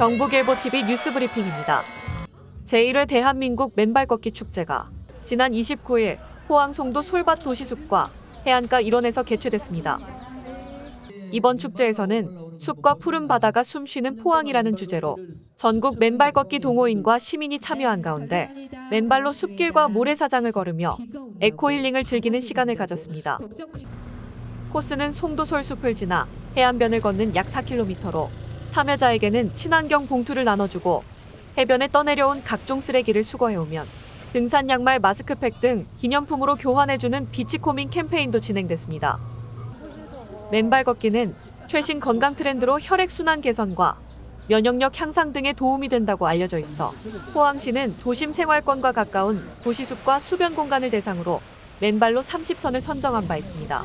경북일보TV 뉴스브리핑입니다. 제1회 대한민국 맨발 걷기 축제가 지난 29일 포항 송도 솔밭 도시숲과 해안가 일원에서 개최됐습니다. 이번 축제에서는 숲과 푸른 바다가 숨쉬는 포항이라는 주제로 전국 맨발 걷기 동호인과 시민이 참여한 가운데 맨발로 숲길과 모래사장을 걸으며 에코힐링을 즐기는 시간을 가졌습니다. 코스는 송도솔 숲을 지나 해안변을 걷는 약 4km로 참여자에게는 친환경 봉투를 나눠주고 해변에 떠내려온 각종 쓰레기를 수거해오면 등산 양말, 마스크팩 등 기념품으로 교환해주는 비치코밍 캠페인도 진행됐습니다. 맨발 걷기는 최신 건강 트렌드로 혈액순환 개선과 면역력 향상 등에 도움이 된다고 알려져 있어 포항시는 도심 생활권과 가까운 도시숲과 수변 공간을 대상으로 맨발로 30선을 선정한 바 있습니다.